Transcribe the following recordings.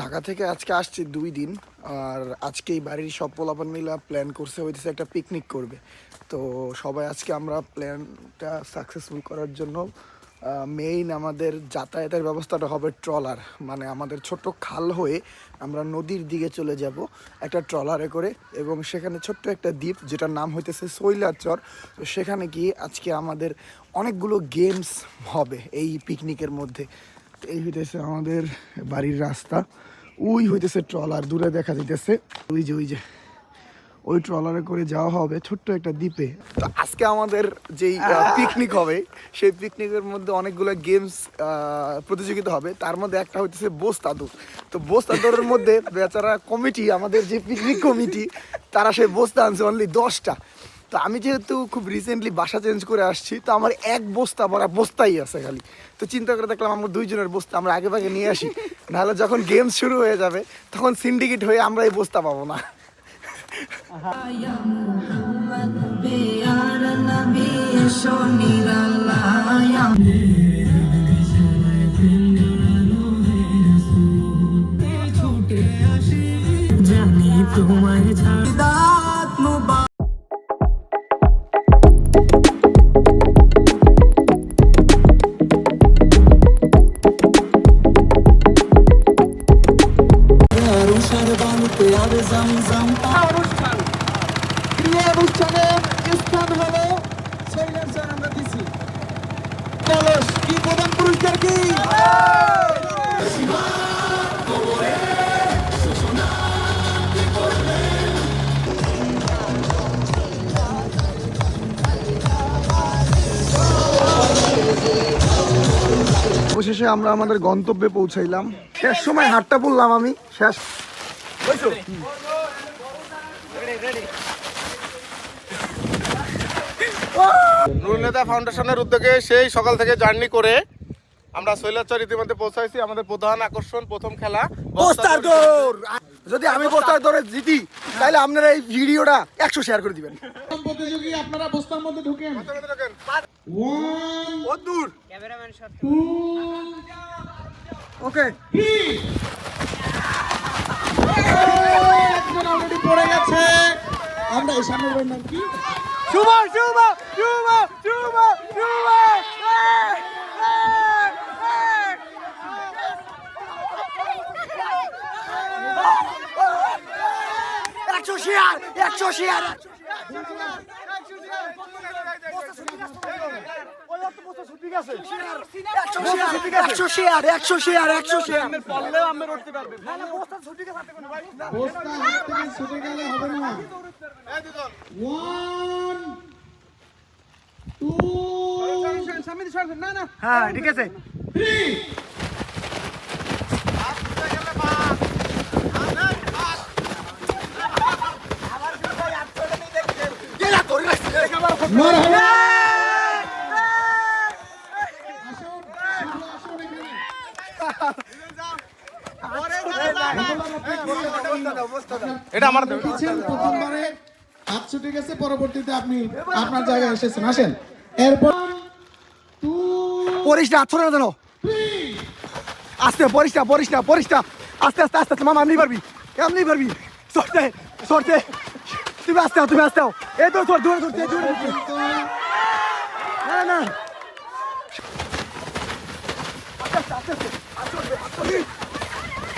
ঢাকা থেকে আজকে আসছি দুই দিন, আর আজকে এই বাড়ির সব পোলাপান মিলা প্ল্যান করছে, হইতেছে একটা পিকনিক করবে। তো সবাই আজকে আমরা প্ল্যানটা সাকসেসফুল করার জন্য মেইন আমাদের যাতায়াতের ব্যবস্থাটা হবে ট্রলার। মানে আমাদের ছোট্ট খাল হয়ে আমরা নদীর দিকে চলে যাব, একটা ট্রলারে করে, এবং সেখানে ছোট্ট একটা দ্বীপ, যেটার নাম হইতেছে শৈলাচর। তো সেখানে গিয়ে আজকে আমাদের অনেকগুলো গেমস হবে এই পিকনিকের মধ্যে। এই হইতেছে আমাদের বাড়ির রাস্তা। ওই হইতেছে ট্রলার দূরে দেখা যাইতেছে। ওই যে ওই যে ওই ট্রলারে করে যাওয়া হবে ছোট্ট একটা দ্বীপে। তো আজকে আমাদের যেই পিকনিক হবে সেই পিকনিকের মধ্যে অনেকগুলো গেমস প্রতিযোগিতা হবে। তার মধ্যে একটা হইতেছে বোস্তাদুর তো বোস্তাদুরের মধ্যে বেচারা কমিটি আমাদের যে পিকনিক কমিটি তারা সেই বস্তা আনছে অনলি দশটা। তো আমি যেহেতু খুব রিসেন্টলি বাসা চেঞ্জ করে আসছি, তো আমার এক বস্তা ভরা বস্তাই আছে খালি। তো চিন্তা করে দেখলাম আমার দুইজনের বস্তা, আমরা আগে ভাগে নিয়ে আসি। নাহলে যখন গেমস শুরু হয়ে যাবে, তখন সিন্ডিকেট হয়ে আমরা এই বস্তা পাবো না। তোমায় ছাড়াত জমজম অনুষ্ঠান। ক্রিয়া অনুষ্ঠানে স্থান হলো শৈলেশ্বর আমরা দিছি। কলস কি প্রধান পুরস্কার কি? অবশেষে আমরা আমাদের গন্তব্যে পৌঁছাইলাম। শেষ সময় হাটটা বললাম আমি শেষ নুরনেতা ফাউন্ডেশনের উদ্যোগে সেই সকাল থেকে জার্নি করে আমরা শৈলাচর ইতিমধ্যে পৌঁছাইছি। আমাদের প্রধান আকর্ষণ প্রথম খেলা। বস্তার দৌড়! যদি আমি বস্তার দৌড়ে জিতি তাহলে আপনারা এই ভিডিওটা একশো শেয়ার করে দিবেন। প্রতিযোগী আপনারা বস্তার মধ্যে ঢুকেন। ও দূর। টু ওকে পড়ে গেছে। আমরা এই সামনের নাম কি? শুভ শুভ শুভ শুভ শুভ একশো শেয়ার একশো শেয়ার একশো শেয়ার হ্যাঁ ঠিক আছে। থ্রি মারহাবা আসুন শুভ আসুন এখানে এটা আমার প্রথমবারে। হাত ছুটে গেছে পরবর্তীতে আপনি আপনার জায়গায় এসেছেন। আসেন। এরপর পরিস না না জানো আস্তে পরিস না পরিস না পরিস না আস্তে আস্তে আস্তে আস্তে। মামা আপনি পারবি আপনি পারবি। সরতে সরতে। তুমি আস্তে তুমি আস্তে এই তো সর দূরে সরতে দূরে। না না।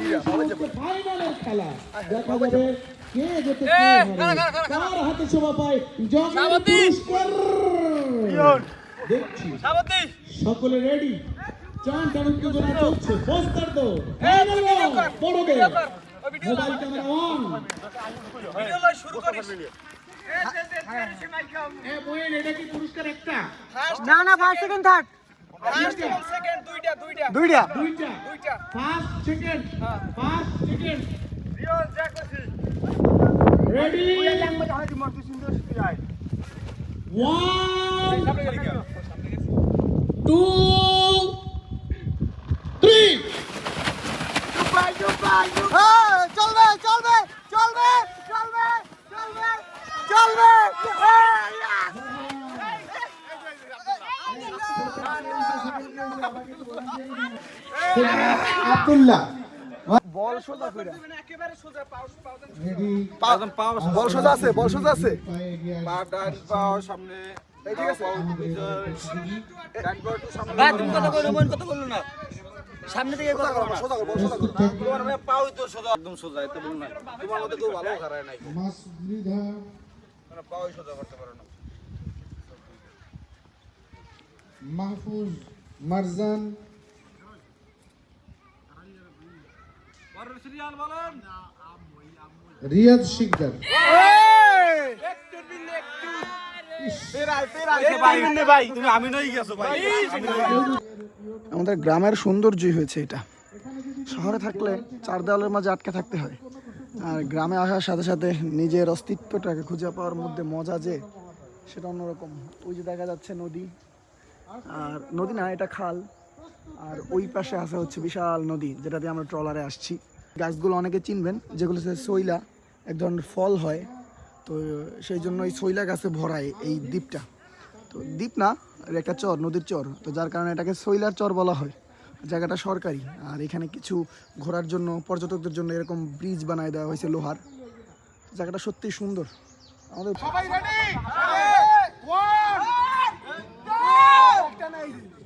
ফাইনালের খেলা দেখা যাবে কে যেতে কার হাতে শোভা পায় জগন্নাথ পুরস্কার দেখছি সকলে রেডি চান টান উত্তেজনা চলছে বস্তার দো বড় গে মোবাইল ক্যামেরা অন এ বইন এটা কি পুরস্কার একটা না না ফার্স্ট সেকেন্ড থার্ড দুইটা দুইটা। First second first second ready One, two, three. চলবে আব্দুল্লাহ বল সোজা কইরা। রেডি বল সোজা আছে বল সোজা আছে। পায়ে এগিয়ে আসবে। এই ঠিক আছে? ভাই তুমি কথা বলো মন কথা না। সামনে থেকে কথা বলো না। সোজা কর বল সোজা কর। তোমার ভাই পাও তো সোজা একদম সোজা এত বল না তোমার মধ্যে কেউ ভালো খারায় নাই। মাসুদা মানে পাও সোজা করতে পারো না। মাহফুজ মারজান রিয়াদ শিকদার। ভাই তুমি আমি নই গেছো ভাই। আমাদের গ্রামের সৌন্দর্যই হয়েছে এটা। শহরে থাকলে চার দেওয়ালের মাঝে আটকে থাকতে হয়। আর গ্রামে আসার সাথে সাথে নিজের অস্তিত্বটাকে খুঁজে পাওয়ার মধ্যে মজা যে সেটা অন্যরকম। ওই যে দেখা যাচ্ছে নদী। আর নদী না এটা খাল। আর ওই পাশে আছে হচ্ছে বিশাল নদী যেটা দিয়ে আমরা ট্রলারে আসছি। গাছগুলো অনেকে চিনবেন যেগুলো হচ্ছে সইলা এক ধরনের ফল হয়। তো সেই জন্য এই সইলা গাছে ভরায় এই দ্বীপটা। তো দ্বীপ না এর একটা চর নদীর চর। তো যার কারণে এটাকে সৈলার চর বলা হয়। জায়গাটা সরকারি। আর এখানে কিছু ঘোরার জন্য পর্যটকদের জন্য এরকম ব্রিজ বানায় দেওয়া হয়েছে লোহার। জায়গাটা সত্যিই সুন্দর। আমাদের সবাই রেডি গাইস অবস্থা এই পুরো এই পুরোটা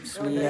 এক্সেল দিতে এটা আসলে এক্সেল ফাল